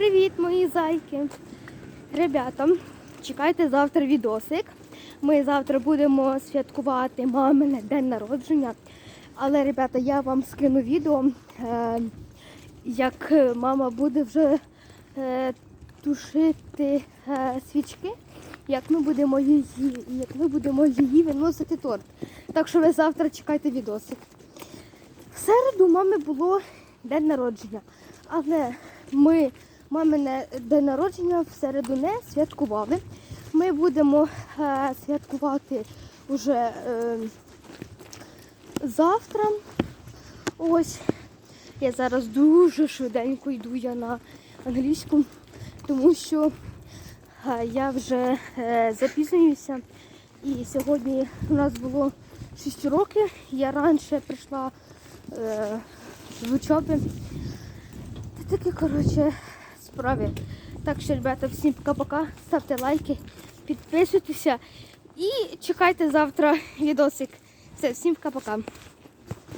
Привіт, мої зайки! Ребята, чекайте завтра відосик. Ми завтра будемо святкувати мамине день народження. Але, ребята, я вам скину відео, е, як мама буде вже е, тушити е, свічки, як ми будемо її, як ми будемо її виносити торт. Так що ви завтра чекайте відосик. В середу мами було день народження, але ми мамине день народження в середу не святкували. Ми будемо е, святкувати вже е, завтра. Ось я зараз дуже швиденько йду я на англійську, тому що е, я вже е, запізнююся. І сьогодні у нас було 6 років. Я раніше прийшла е, з учоби. Та такі, коротше, справи. Так що, ребята, всім пока-пока. Ставте лайки, підписуйтеся і чекайте завтра відосик. Все, всім пока-пока.